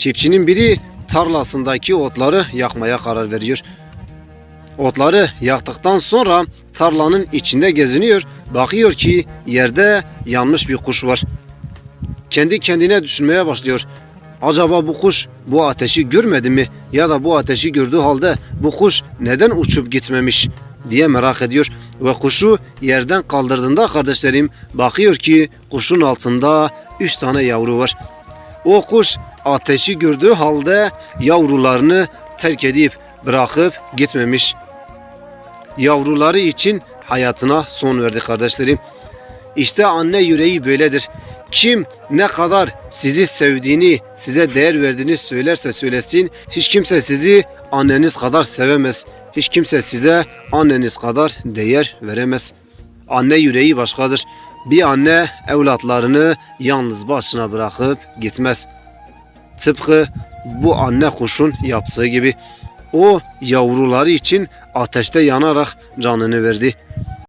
Çiftçinin biri tarlasındaki otları yakmaya karar veriyor. Otları yaktıktan sonra tarlanın içinde geziniyor. Bakıyor ki yerde yanmış bir kuş var. Kendi kendine düşünmeye başlıyor. Acaba bu kuş bu ateşi görmedi mi? Ya da bu ateşi gördüğü halde bu kuş neden uçup gitmemiş diye merak ediyor. Ve kuşu yerden kaldırdığında kardeşlerim bakıyor ki kuşun altında üç tane yavru var. O kuş ateşi gördüğü halde yavrularını terk edip bırakıp gitmemiş. Yavruları için hayatına son verdi kardeşlerim. İşte anne yüreği böyledir. Kim ne kadar sizi sevdiğini, size değer verdiğini söylerse söylesin, hiç kimse sizi anneniz kadar sevemez. Hiç kimse size anneniz kadar değer veremez. Anne yüreği başkadır. Bir anne evlatlarını yalnız başına bırakıp gitmez. Tıpkı bu anne kuşun yaptığı gibi. O yavruları için ateşte yanarak canını verdi.